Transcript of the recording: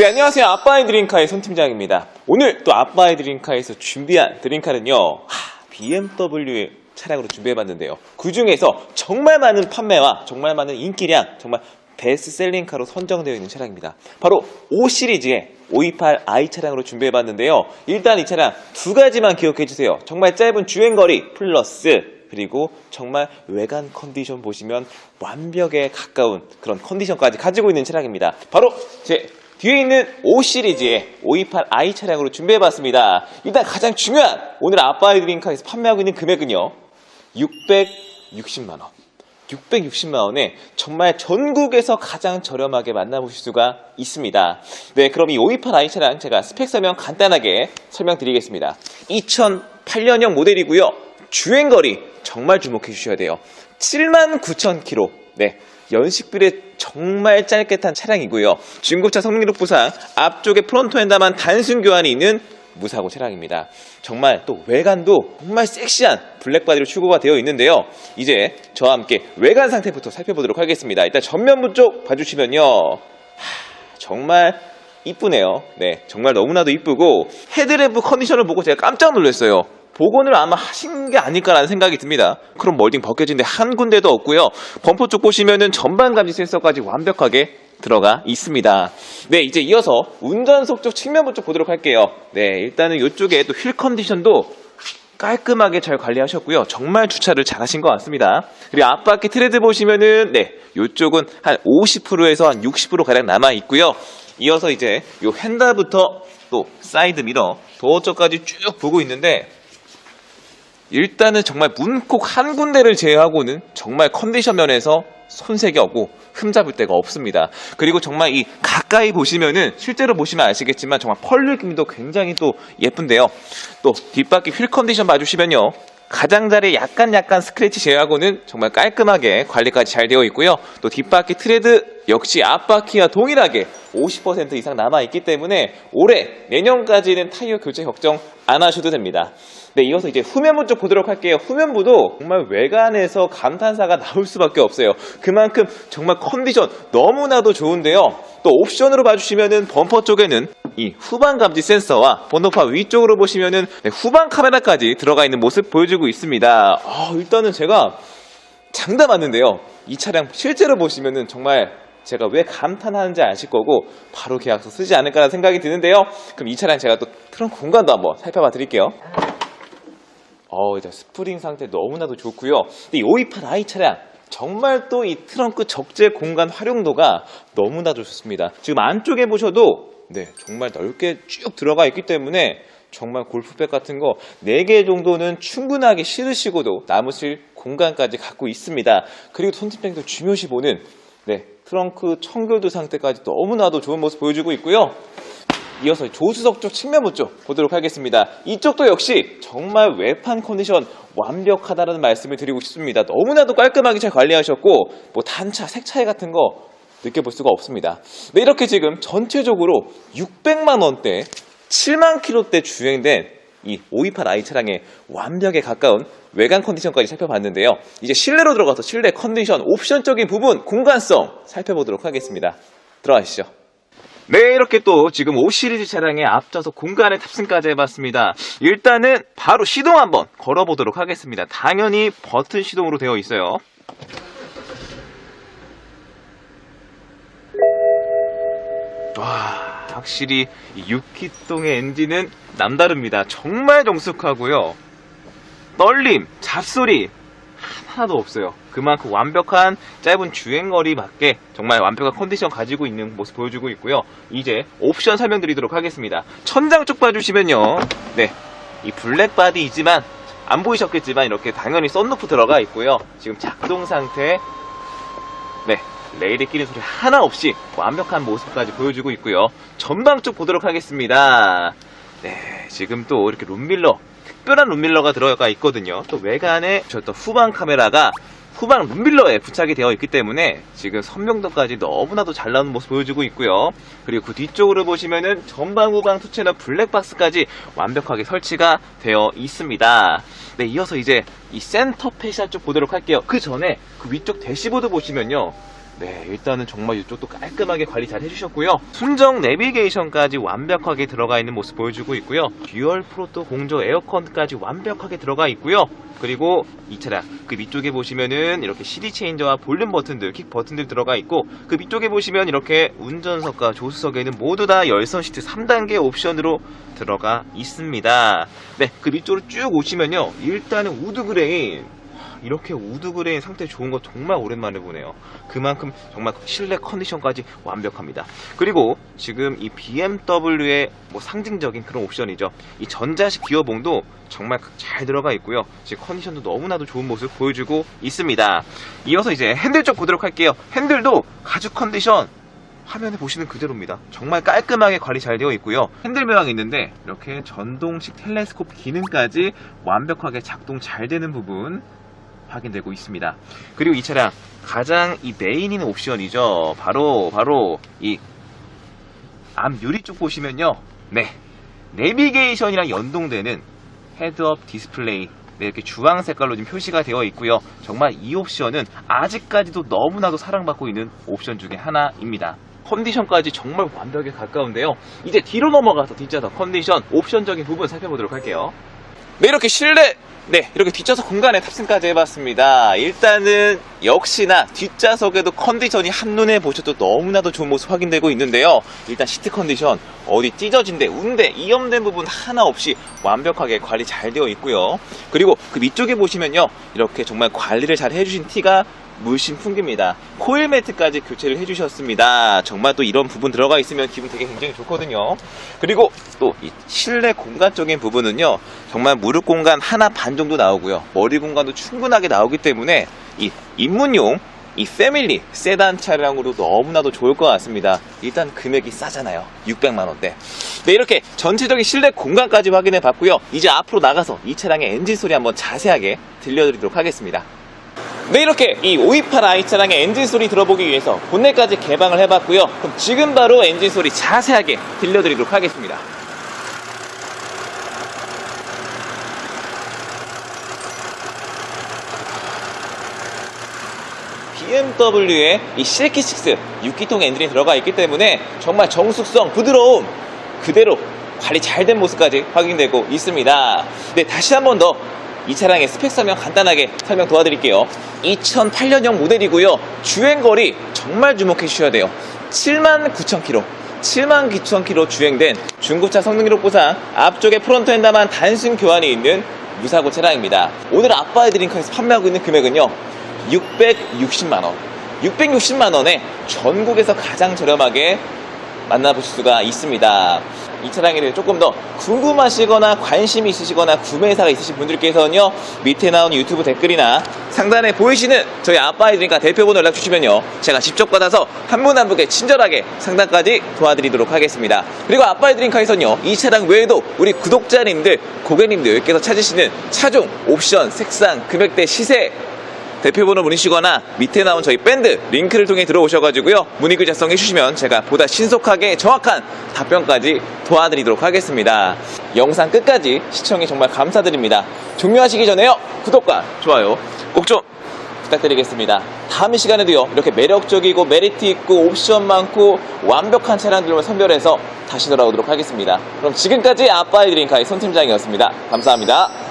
네, 안녕하세요. 아빠의 드림카의 손팀장입니다. 오늘 또 아빠의 드림카에서 준비한 드림카는요, 하, BMW의 차량으로 준비해봤는데요. 그 중에서 정말 많은 판매와 정말 많은 인기량, 정말 베스트셀링카로 선정되어 있는 차량입니다. 바로 5 시리즈의 528i 차량으로 준비해봤는데요. 일단 이 차량 두 가지만 기억해주세요. 정말 짧은 주행거리 플러스 그리고 정말 외관 컨디션 보시면 완벽에 가까운 그런 컨디션까지 가지고 있는 차량입니다. 바로 제 뒤에 있는 5 시리즈의 528i 차량으로 준비해봤습니다. 일단 가장 중요한 오늘 아빠의 드림카에서 판매하고 있는 금액은요. 660만원. 660만원에 정말 전국에서 가장 저렴하게 만나보실 수가 있습니다. 네, 그럼 이 528i 차량 제가 스펙 설명 간단하게 설명드리겠습니다. 2008년형 모델이고요. 주행거리 정말 주목해 주셔야 돼요. 79,000km. 네. 연식비례 정말 짧게 탄 차량이고요. 중고차 성능 기록 부상 앞쪽에 프론트 엔다만 단순 교환이 있는 무사고 차량입니다. 정말 또 외관도 정말 섹시한 블랙바디로 추구가 되어 있는데요. 이제 저와 함께 외관 상태부터 살펴보도록 하겠습니다. 일단 전면부 쪽 봐주시면요. 하, 정말 이쁘네요. 네, 정말 너무나도 이쁘고 헤드램프 컨디션을 보고 제가 깜짝 놀랐어요. 복원을 아마 하신 게 아닐까라는 생각이 듭니다. 그럼 멀딩 벗겨진 데 한 군데도 없고요. 범퍼 쪽 보시면은 전방 감지 센서까지 완벽하게 들어가 있습니다. 네, 이제 이어서 운전석 쪽 측면부 쪽 보도록 할게요. 네, 일단은 이쪽에 또 휠 컨디션도 깔끔하게 잘 관리하셨고요. 정말 주차를 잘 하신 것 같습니다. 그리고 앞바퀴 트레드 보시면은 네, 이쪽은 한 50%에서 한 60% 가량 남아 있고요. 이어서 이제 이 핸들부터 또 사이드 미러, 도어 쪽까지 쭉 보고 있는데 일단은 정말 문콕 한 군데를 제외하고는 정말 컨디션 면에서 손색이 없고 흠잡을 데가 없습니다. 그리고 정말 이 가까이 보시면은 실제로 보시면 아시겠지만 정말 펄 느낌도 굉장히 또 예쁜데요. 또 뒷바퀴 휠 컨디션 봐주시면요. 가장자리 약간 약간 스크래치 제외하고는 정말 깔끔하게 관리까지 잘 되어 있고요. 또 뒷바퀴 트레드 역시 앞바퀴와 동일하게 50% 이상 남아있기 때문에 올해 내년까지는 타이어 교체 걱정 안 하셔도 됩니다. 네, 이어서 이제 후면부 쪽 보도록 할게요. 후면부도 정말 외관에서 감탄사가 나올 수밖에 없어요. 그만큼 정말 컨디션 너무나도 좋은데요. 또 옵션으로 봐주시면은 범퍼 쪽에는 이 후방 감지 센서와 번호파 위쪽으로 보시면은 네, 후방 카메라까지 들어가 있는 모습 보여주고 있습니다. 아, 일단은 제가 장담 하는데요. 이 차량 실제로 보시면은 정말 제가 왜 감탄하는지 아실 거고 바로 계약서 쓰지 않을까라는 생각이 드는데요. 그럼 이 차량 제가 또 트렁크 공간도 한번 살펴봐 드릴게요. 어, 이제 스프링 상태 너무나도 좋고요. 이 528i 차량 정말 또 이 트렁크 적재 공간 활용도가 너무나도 좋습니다. 지금 안쪽에 보셔도 네, 정말 넓게 쭉 들어가 있기 때문에 정말 골프백 같은 거 4개 정도는 충분하게 실으시고도 남으실 공간까지 갖고 있습니다. 그리고 손팀장도 중요시 보는 네, 트렁크 청결도 상태까지 너무나도 좋은 모습 보여주고 있고요. 이어서 조수석 쪽 측면부 쪽 보도록 하겠습니다. 이쪽도 역시 정말 외판 컨디션 완벽하다는 말씀을 드리고 싶습니다. 너무나도 깔끔하게 잘 관리하셨고 뭐 단차, 색 차이 같은 거 느껴볼 수가 없습니다. 네, 이렇게 지금 전체적으로 600만 원대, 7만 킬로대 주행된 이 528i 차량의 완벽에 가까운 외관 컨디션까지 살펴봤는데요. 이제 실내로 들어가서 실내 컨디션, 옵션적인 부분, 공간성 살펴보도록 하겠습니다. 들어가시죠. 네, 이렇게 또 지금 5 시리즈 차량에 앞서서 공간에 탑승까지 해봤습니다. 일단은 바로 시동 한번 걸어보도록 하겠습니다. 당연히 버튼 시동으로 되어 있어요. 와, 확실히 이 6기통의 엔진은 남다릅니다. 정말 정숙하고요. 떨림, 잡소리 하나도 없어요. 그만큼 완벽한 짧은 주행거리 맞게 정말 완벽한 컨디션 가지고 있는 모습 보여주고 있고요. 이제 옵션 설명드리도록 하겠습니다. 천장 쪽 봐주시면요. 네. 이 블랙 바디이지만 안 보이셨겠지만 이렇게 당연히 썬루프 들어가 있고요. 지금 작동 상태 네. 레일에 끼는 소리 하나 없이 완벽한 모습까지 보여주고 있고요. 전방 쪽 보도록 하겠습니다. 네. 지금 또 이렇게 룸밀러 특별한 룸밀러가 들어가 있거든요. 또 외관에 저 또 후방 카메라가 후방 룸밀러에 부착이 되어 있기 때문에 지금 선명도까지 너무나도 잘 나오는 모습 보여주고 있고요. 그리고 그 뒤쪽으로 보시면은 전방 후방 투채널 블랙박스까지 완벽하게 설치가 되어 있습니다. 네, 이어서 이제 이 센터 페시al 쪽 보도록 할게요. 그 전에 그 위쪽 대시보드 보시면요. 네, 일단은 정말 이쪽도 깔끔하게 관리 잘 해주셨고요. 순정 내비게이션까지 완벽하게 들어가 있는 모습 보여주고 있고요. 듀얼 프로토 공조 에어컨까지 완벽하게 들어가 있고요. 그리고 이 차량 그 밑쪽에 보시면은 이렇게 CD 체인저와 볼륨 버튼들, 킥 버튼들 들어가 있고 그 밑쪽에 보시면 이렇게 운전석과 조수석에는 모두 다 열선 시트 3단계 옵션으로 들어가 있습니다. 네, 그 밑쪽으로 쭉 오시면요. 일단은 우드 그레인 이렇게 우드 그레인 상태 좋은 거 정말 오랜만에 보네요. 그만큼 정말 실내 컨디션까지 완벽합니다. 그리고 지금 이 BMW의 뭐 상징적인 그런 옵션이죠. 이 전자식 기어봉도 정말 잘 들어가 있고요. 지금 컨디션도 너무나도 좋은 모습 보여주고 있습니다. 이어서 이제 핸들 쪽 보도록 할게요. 핸들도 가죽 컨디션 화면에 보시는 그대로입니다. 정말 깔끔하게 관리 잘 되어 있고요. 핸들 모양이 있는데 이렇게 전동식 텔레스콥 기능까지 완벽하게 작동 잘 되는 부분 확인되고 있습니다. 그리고 이 차량 가장 이 메인인 옵션이죠. 바로 바로 이 앞 유리 쪽 보시면요. 네. 내비게이션이랑 연동되는 헤드업 디스플레이 네, 이렇게 주황 색깔로 지금 표시가 되어 있고요. 정말 이 옵션은 아직까지도 너무나도 사랑받고 있는 옵션 중에 하나입니다. 컨디션까지 정말 완벽에 가까운데요. 이제 뒤로 넘어가서 뒷좌석 컨디션 옵션적인 부분 살펴보도록 할게요. 네, 이렇게 실내, 네, 이렇게 뒷좌석 공간에 탑승까지 해봤습니다. 일단은 역시나 뒷좌석에도 컨디션이 한눈에 보셔도 너무나도 좋은 모습 확인되고 있는데요. 일단 시트 컨디션, 어디 찢어진 데, 운데, 이염된 부분 하나 없이 완벽하게 관리 잘 되어 있고요. 그리고 그 밑쪽에 보시면요. 이렇게 정말 관리를 잘 해주신 티가 물씬 풍깁니다. 코일 매트까지 교체를 해주셨습니다. 정말 또 이런 부분 들어가 있으면 기분 되게 굉장히 좋거든요. 그리고 또이 실내 공간적인 부분은요, 정말 무릎 공간 하나 반 정도 나오고요. 머리 공간도 충분하게 나오기 때문에 이 입문용 이 패밀리 세단 차량으로 너무나도 좋을 것 같습니다. 일단 금액이 싸잖아요. 600만 원대. 네, 이렇게 전체적인 실내 공간까지 확인해 봤고요. 이제 앞으로 나가서 이 차량의 엔진 소리 한번 자세하게 들려드리도록 하겠습니다. 네 이렇게 이 528i 차량의 엔진 소리 들어보기 위해서 본넷까지 개방을 해봤고요 그럼 지금 바로 엔진 소리 자세하게 들려드리도록 하겠습니다 BMW의 이 실키6 6기통 엔진이 들어가 있기 때문에 정말 정숙성, 부드러움 그대로 관리 잘 된 모습까지 확인되고 있습니다. 네, 다시 한번 더 이 차량의 스펙 설명 간단하게 설명 도와드릴게요. 2008년형 모델이고요. 주행거리 정말 주목해 주셔야 돼요. 7만 9천 킬로. 7만 9천 킬로 주행된 중고차 성능 기록 보상 앞쪽에 프론트 엔다만 단순 교환이 있는 무사고 차량입니다. 오늘 아빠의 드링크에서 판매하고 있는 금액은요. 660만 원. 660만 원에 전국에서 가장 저렴하게 만나보실 수가 있습니다. 이 차량에 대해 조금 더 궁금하시거나 관심이 있으시거나 구매 의사가 있으신 분들께서는요 밑에 나온 유튜브 댓글이나 상단에 보이시는 저희 아빠이드니까 대표번호 연락 주시면요 제가 직접 받아서 한 분 한 분께 친절하게 상담까지 도와드리도록 하겠습니다. 그리고 아빠이드링카에서는요 이 차량 외에도 우리 구독자님들 고객님들께서 찾으시는 차종 옵션 색상 금액대 시세 대표번호 문의시거나 밑에 나온 저희 밴드 링크를 통해 들어오셔가지고요. 문의 글 작성해 주시면 제가 보다 신속하게 정확한 답변까지 도와드리도록 하겠습니다. 영상 끝까지 시청해 정말 감사드립니다. 종료하시기 전에요. 구독과 좋아요 꼭 좀 부탁드리겠습니다. 다음 이 시간에도요. 이렇게 매력적이고 메리트 있고 옵션 많고 완벽한 차량들만 선별해서 다시 돌아오도록 하겠습니다. 그럼 지금까지 아빠의 드림카의 손 팀장이었습니다. 감사합니다